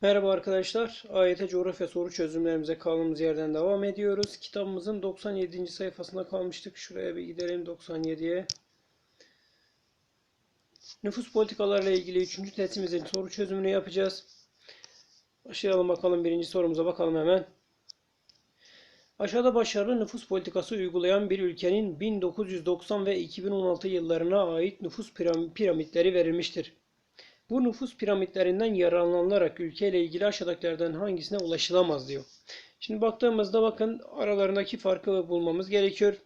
Merhaba arkadaşlar. AYT coğrafya soru çözümlerimize kaldığımız yerden devam ediyoruz. Kitabımızın 97. sayfasında kalmıştık. Şuraya bir gidelim 97'ye. Nüfus politikalarıyla ilgili 3. testimizin soru çözümünü yapacağız. Başlayalım bakalım birinci sorumuza bakalım hemen. Aşağıda başarılı nüfus politikası uygulayan bir ülkenin 1990 ve 2016 yıllarına ait nüfus piram- piramitleri verilmiştir. Bu nüfus piramitlerinden yararlanılarak ülkeyle ilgili aşağıdakilerden hangisine ulaşılamaz diyor. Şimdi baktığımızda bakın aralarındaki farkı bulmamız gerekiyor.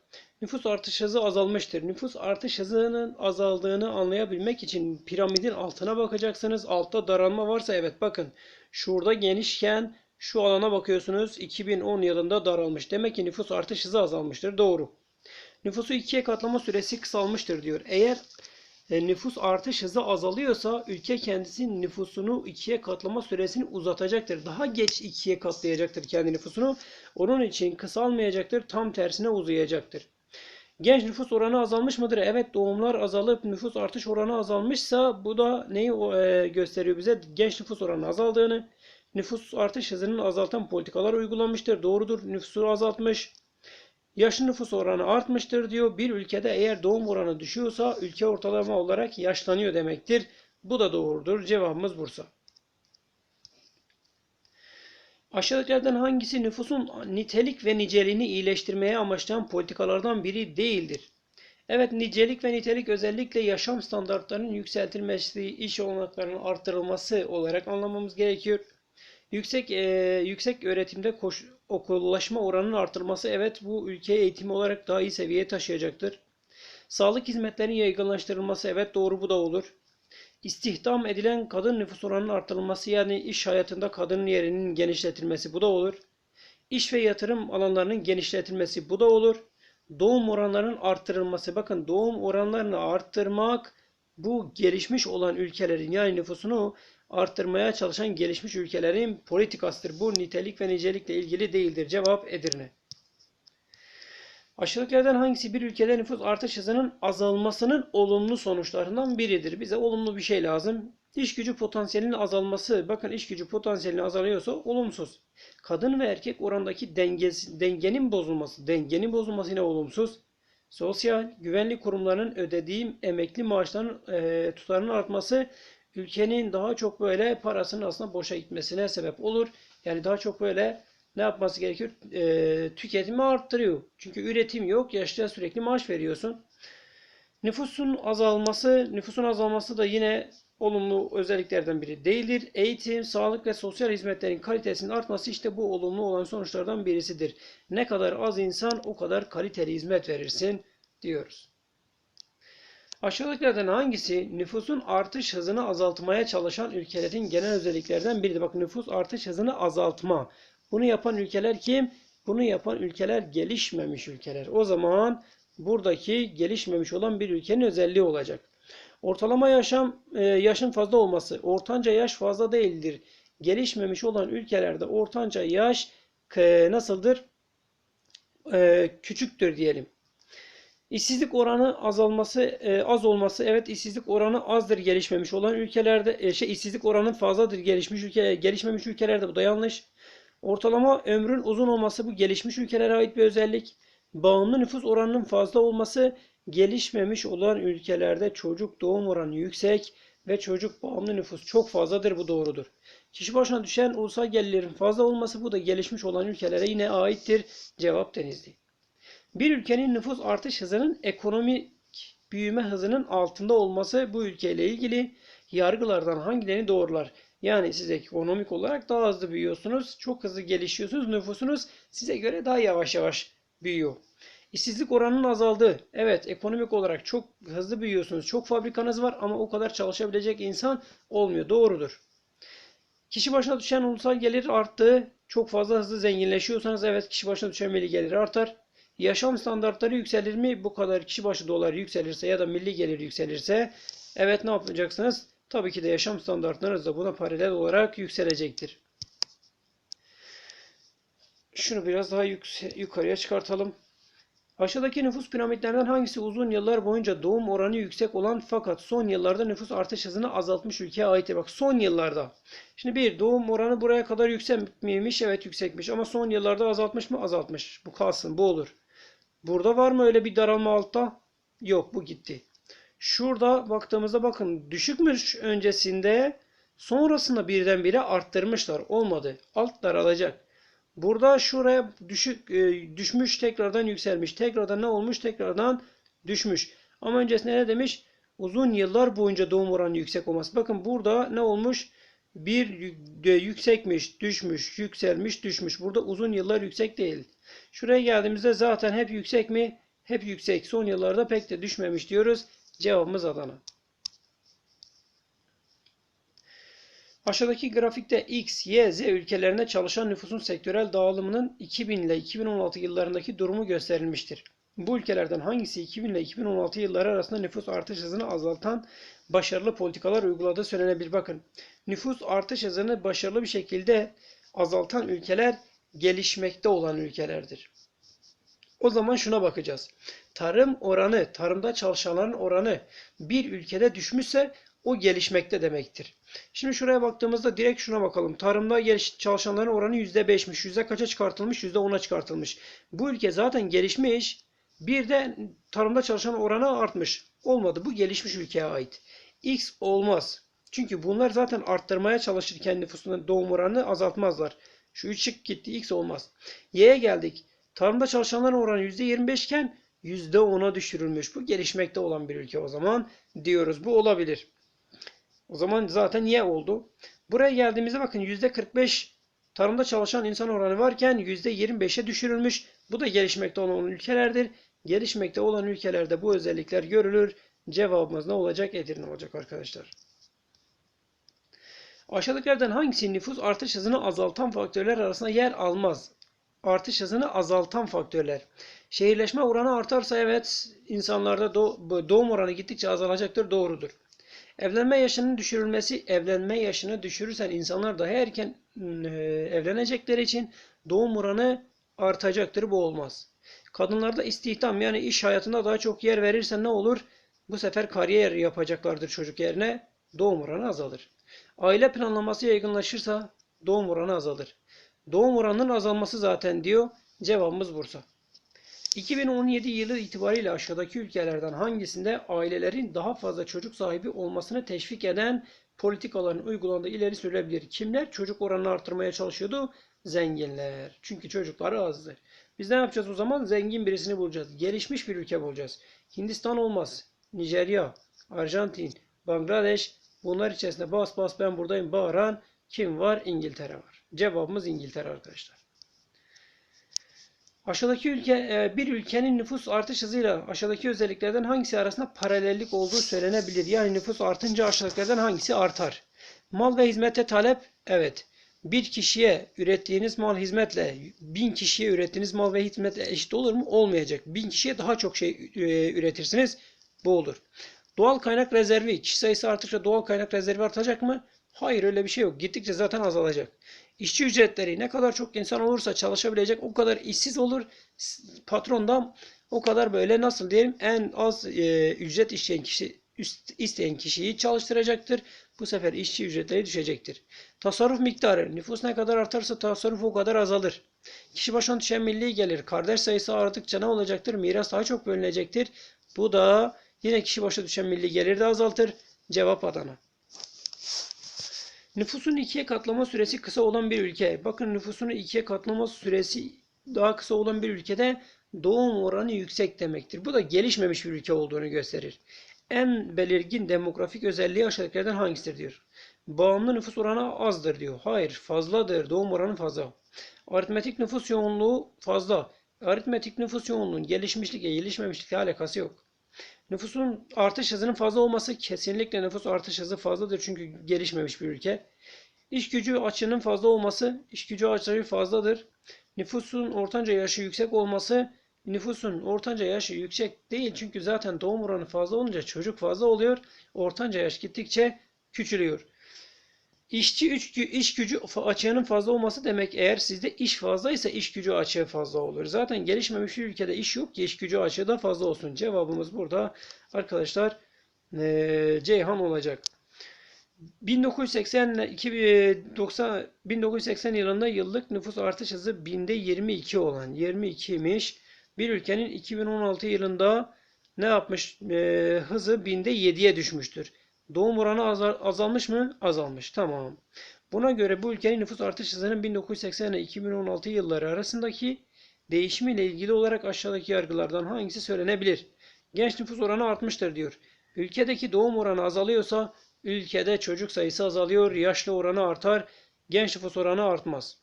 Nüfus artış hızı azalmıştır. Nüfus artış hızının azaldığını anlayabilmek için piramidin altına bakacaksınız. Altta daralma varsa evet bakın. Şurada genişken şu alana bakıyorsunuz 2010 yılında daralmış. Demek ki nüfus artış hızı azalmıştır. Doğru. Nüfusu ikiye katlama süresi kısalmıştır diyor. Eğer nüfus artış hızı azalıyorsa ülke kendisi nüfusunu ikiye katlama süresini uzatacaktır. Daha geç ikiye katlayacaktır kendi nüfusunu. Onun için kısalmayacaktır. Tam tersine uzayacaktır. Genç nüfus oranı azalmış mıdır? Evet doğumlar azalıp nüfus artış oranı azalmışsa bu da neyi e, gösteriyor bize? Genç nüfus oranı azaldığını, nüfus artış hızını azaltan politikalar uygulanmıştır. Doğrudur. Nüfusu azaltmış. Yaşlı nüfus oranı artmıştır diyor. Bir ülkede eğer doğum oranı düşüyorsa ülke ortalama olarak yaşlanıyor demektir. Bu da doğrudur. Cevabımız Bursa. Aşağıdakilerden hangisi nüfusun nitelik ve niceliğini iyileştirmeye amaçlayan politikalardan biri değildir? Evet, nicelik ve nitelik özellikle yaşam standartlarının yükseltilmesi, iş olanaklarının arttırılması olarak anlamamız gerekiyor. Yüksek e, yüksek öğretimde koş, okullaşma oranının artırılması evet bu ülkeyi eğitim olarak daha iyi seviyeye taşıyacaktır. Sağlık hizmetlerinin yaygınlaştırılması evet doğru bu da olur. İstihdam edilen kadın nüfus oranının artırılması yani iş hayatında kadının yerinin genişletilmesi bu da olur. İş ve yatırım alanlarının genişletilmesi bu da olur. Doğum oranlarının arttırılması bakın doğum oranlarını arttırmak bu gelişmiş olan ülkelerin yani nüfusunu arttırmaya çalışan gelişmiş ülkelerin politikasıdır. Bu nitelik ve nicelikle ilgili değildir. Cevap Edirne. Aşağıdakilerden hangisi bir ülkede nüfus artış hızının azalmasının olumlu sonuçlarından biridir? Bize olumlu bir şey lazım. İş gücü potansiyelinin azalması. Bakın iş gücü potansiyelinin azalıyorsa olumsuz. Kadın ve erkek orandaki dengesi, dengenin bozulması. Dengenin bozulması yine olumsuz. Sosyal güvenlik kurumlarının ödediği emekli maaşlarının e, tutarının artması ülkenin daha çok böyle parasının aslında boşa gitmesine sebep olur. Yani daha çok böyle ne yapması gerekiyor? E, tüketimi arttırıyor. Çünkü üretim yok. Yaşlıya sürekli maaş veriyorsun. Nüfusun azalması, nüfusun azalması da yine olumlu özelliklerden biri değildir. Eğitim, sağlık ve sosyal hizmetlerin kalitesinin artması işte bu olumlu olan sonuçlardan birisidir. Ne kadar az insan o kadar kaliteli hizmet verirsin diyoruz. Aşağıdakilerden hangisi nüfusun artış hızını azaltmaya çalışan ülkelerin genel özelliklerden biridir? Bakın nüfus artış hızını azaltma. Bunu yapan ülkeler kim? Bunu yapan ülkeler gelişmemiş ülkeler. O zaman buradaki gelişmemiş olan bir ülkenin özelliği olacak. Ortalama yaşam e, yaşın fazla olması, ortanca yaş fazla değildir. Gelişmemiş olan ülkelerde ortanca yaş e, nasıldır? E, küçüktür diyelim. İşsizlik oranı azalması, az olması. Evet işsizlik oranı azdır gelişmemiş olan ülkelerde. Şey işsizlik oranı fazladır gelişmiş ülke, gelişmemiş ülkelerde. Bu da yanlış. Ortalama ömrün uzun olması bu gelişmiş ülkelere ait bir özellik. Bağımlı nüfus oranının fazla olması gelişmemiş olan ülkelerde çocuk doğum oranı yüksek ve çocuk bağımlı nüfus çok fazladır. Bu doğrudur. Kişi başına düşen ulusal gelirlerin fazla olması bu da gelişmiş olan ülkelere yine aittir. Cevap Denizli. Bir ülkenin nüfus artış hızının ekonomik büyüme hızının altında olması bu ülkeyle ilgili yargılardan hangilerini doğrular? Yani siz ekonomik olarak daha hızlı büyüyorsunuz, çok hızlı gelişiyorsunuz, nüfusunuz size göre daha yavaş yavaş büyüyor. İşsizlik oranının azaldığı. Evet, ekonomik olarak çok hızlı büyüyorsunuz. Çok fabrikanız var ama o kadar çalışabilecek insan olmuyor. Doğrudur. Kişi başına düşen ulusal gelir arttığı. Çok fazla hızlı zenginleşiyorsanız evet kişi başına düşen milli gelir artar. Yaşam standartları yükselir mi? Bu kadar kişi başı dolar yükselirse ya da milli gelir yükselirse evet ne yapacaksınız? Tabii ki de yaşam standartlarınız da buna paralel olarak yükselecektir. Şunu biraz daha yukarıya çıkartalım. Aşağıdaki nüfus piramitlerinden hangisi uzun yıllar boyunca doğum oranı yüksek olan fakat son yıllarda nüfus artış hızını azaltmış ülkeye aittir? Bak son yıllarda. Şimdi bir doğum oranı buraya kadar yüksekmiş. Evet yüksekmiş ama son yıllarda azaltmış mı? Azaltmış. Bu kalsın bu olur. Burada var mı öyle bir daralma altta? Yok bu gitti. Şurada baktığımızda bakın düşükmüş öncesinde sonrasında birdenbire arttırmışlar. Olmadı. Alt daralacak. Burada şuraya düşük e, düşmüş tekrardan yükselmiş. Tekrardan ne olmuş? Tekrardan düşmüş. Ama öncesinde ne demiş? Uzun yıllar boyunca doğum oranı yüksek olması. Bakın burada ne olmuş? Bir yü- yüksekmiş, düşmüş, yükselmiş, düşmüş. Burada uzun yıllar yüksek değil. Şuraya geldiğimizde zaten hep yüksek mi? Hep yüksek. Son yıllarda pek de düşmemiş diyoruz. Cevabımız Adana. Aşağıdaki grafikte X, Y, Z ülkelerinde çalışan nüfusun sektörel dağılımının 2000 ile 2016 yıllarındaki durumu gösterilmiştir. Bu ülkelerden hangisi 2000 ile 2016 yılları arasında nüfus artış hızını azaltan başarılı politikalar uyguladığı söylenebilir. Bakın nüfus artış hızını başarılı bir şekilde azaltan ülkeler gelişmekte olan ülkelerdir. O zaman şuna bakacağız. Tarım oranı, tarımda çalışanların oranı bir ülkede düşmüşse o gelişmekte demektir. Şimdi şuraya baktığımızda direkt şuna bakalım. Tarımda çalışanların oranı %5'miş. Yüzde kaça çıkartılmış? %10'a çıkartılmış. Bu ülke zaten gelişmiş. Bir de tarımda çalışan oranı artmış. Olmadı. Bu gelişmiş ülkeye ait. X olmaz. Çünkü bunlar zaten arttırmaya çalışırken nüfusunun doğum oranını azaltmazlar. Şu 3 şık gitti. X olmaz. Y'ye geldik. Tarımda çalışanların oranı %25 iken %10'a düşürülmüş. Bu gelişmekte olan bir ülke o zaman diyoruz. Bu olabilir. O zaman zaten Y oldu. Buraya geldiğimizde bakın %45 tarımda çalışan insan oranı varken %25'e düşürülmüş. Bu da gelişmekte olan ülkelerdir. Gelişmekte olan ülkelerde bu özellikler görülür. Cevabımız ne olacak? Edirne olacak arkadaşlar. Aşağıdakilerden hangisi nüfus artış hızını azaltan faktörler arasında yer almaz? Artış hızını azaltan faktörler. Şehirleşme oranı artarsa evet insanlarda doğ- doğum oranı gittikçe azalacaktır. Doğrudur. Evlenme yaşının düşürülmesi, evlenme yaşını düşürürsen insanlar daha erken e, evlenecekleri için doğum oranı artacaktır. Bu olmaz. Kadınlarda istihdam yani iş hayatında daha çok yer verirsen ne olur? Bu sefer kariyer yapacaklardır çocuk yerine. Doğum oranı azalır. Aile planlaması yaygınlaşırsa doğum oranı azalır. Doğum oranının azalması zaten diyor. Cevabımız Bursa. 2017 yılı itibariyle aşağıdaki ülkelerden hangisinde ailelerin daha fazla çocuk sahibi olmasını teşvik eden politikaların uygulandığı ileri sürülebilir? Kimler çocuk oranını artırmaya çalışıyordu? Zenginler. Çünkü çocukları azdı. Biz ne yapacağız o zaman? Zengin birisini bulacağız. Gelişmiş bir ülke bulacağız. Hindistan olmaz. Nijerya, Arjantin, Bangladeş bunlar içerisinde bas bas ben buradayım bağıran kim var? İngiltere var. Cevabımız İngiltere arkadaşlar. Aşağıdaki ülke e, bir ülkenin nüfus artış hızıyla aşağıdaki özelliklerden hangisi arasında paralellik olduğu söylenebilir. Yani nüfus artınca aşağıdakilerden hangisi artar? Mal ve hizmete talep evet. Bir kişiye ürettiğiniz mal hizmetle bin kişiye ürettiğiniz mal ve hizmetle eşit olur mu? Olmayacak. Bin kişiye daha çok şey e, üretirsiniz. Bu olur. Doğal kaynak rezervi. Kişi sayısı arttıkça doğal kaynak rezervi artacak mı? Hayır öyle bir şey yok. Gittikçe zaten azalacak. İşçi ücretleri ne kadar çok insan olursa çalışabilecek o kadar işsiz olur. Patrondan o kadar böyle nasıl diyelim en az e, ücret isteyen kişi üst, isteyen kişiyi çalıştıracaktır. Bu sefer işçi ücretleri düşecektir. Tasarruf miktarı. Nüfus ne kadar artarsa tasarruf o kadar azalır. Kişi başına düşen milli gelir. Kardeş sayısı arttıkça ne olacaktır? Miras daha çok bölünecektir. Bu da yine kişi başına düşen milli gelir de azaltır. Cevap Adana. Nüfusun ikiye katlama süresi kısa olan bir ülke. Bakın nüfusunu ikiye katlama süresi daha kısa olan bir ülkede doğum oranı yüksek demektir. Bu da gelişmemiş bir ülke olduğunu gösterir. En belirgin demografik özelliği aşağıdakilerden hangisidir diyor. Bağımlı nüfus oranı azdır diyor. Hayır fazladır. Doğum oranı fazla. Aritmetik nüfus yoğunluğu fazla. Aritmetik nüfus yoğunluğunun gelişmişlikle gelişmemişlikle alakası yok. Nüfusun artış hızının fazla olması kesinlikle nüfus artış hızı fazladır çünkü gelişmemiş bir ülke. İş gücü açığının fazla olması, iş gücü açığı fazladır. Nüfusun ortanca yaşı yüksek olması, nüfusun ortanca yaşı yüksek değil çünkü zaten doğum oranı fazla olunca çocuk fazla oluyor. Ortanca yaş gittikçe küçülüyor. İşçi üç iş gücü açığının fazla olması demek eğer sizde iş fazlaysa iş gücü açığı fazla olur. Zaten gelişmemiş bir ülkede iş yok ki iş gücü açığı da fazla olsun. Cevabımız burada arkadaşlar eee, Ceyhan olacak. 1980 ile 2090 1980 yılında yıllık nüfus artış hızı binde 22 olan 22'ymiş. Bir ülkenin 2016 yılında ne yapmış? Eee, hızı binde 7'ye düşmüştür. Doğum oranı azal- azalmış mı? Azalmış. Tamam. Buna göre bu ülkenin nüfus artış hızının 1980 ile 2016 yılları arasındaki değişimiyle ilgili olarak aşağıdaki yargılardan hangisi söylenebilir? Genç nüfus oranı artmıştır diyor. Ülkedeki doğum oranı azalıyorsa ülkede çocuk sayısı azalıyor, yaşlı oranı artar, genç nüfus oranı artmaz.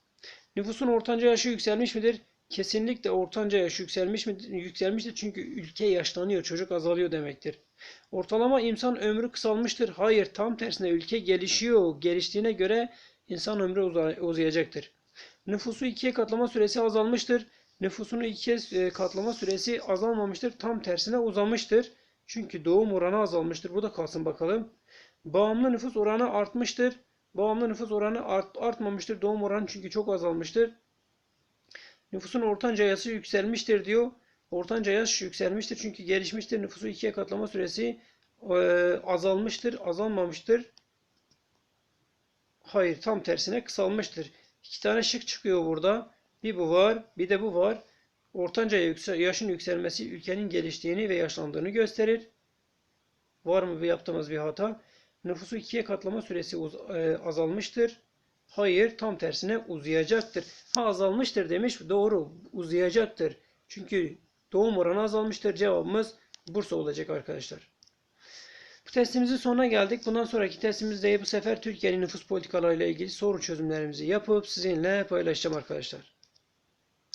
Nüfusun ortanca yaşı yükselmiş midir? Kesinlikle ortanca yaş yükselmiş mi? Yükselmiştir çünkü ülke yaşlanıyor, çocuk azalıyor demektir. Ortalama insan ömrü kısalmıştır. Hayır, tam tersine ülke gelişiyor. Geliştiğine göre insan ömrü uza- uzayacaktır. Nüfusu ikiye katlama süresi azalmıştır. Nüfusunu ikiye e, katlama süresi azalmamıştır. Tam tersine uzamıştır. Çünkü doğum oranı azalmıştır. Bu da kalsın bakalım. Bağımlı nüfus oranı artmıştır. Bağımlı nüfus oranı art, artmamıştır. Doğum oranı çünkü çok azalmıştır. Nüfusun ortanca yaşı yükselmiştir diyor. Ortanca yaş yükselmiştir çünkü gelişmiştir. Nüfusu ikiye katlama süresi e, azalmıştır, azalmamıştır. Hayır, tam tersine kısalmıştır. İki tane şık çıkıyor burada. Bir bu var, bir de bu var. Ortanca yaşın yükselmesi ülkenin geliştiğini ve yaşlandığını gösterir. Var mı yaptığımız bir hata? Nüfusu ikiye katlama süresi e, azalmıştır. Hayır, tam tersine uzayacaktır. Ha azalmıştır demiş. Doğru, uzayacaktır. Çünkü doğum oranı azalmıştır. Cevabımız Bursa olacak arkadaşlar. Bu testimizin sonuna geldik. Bundan sonraki testimizde bu sefer Türkiye'nin nüfus politikalarıyla ilgili soru çözümlerimizi yapıp sizinle paylaşacağım arkadaşlar.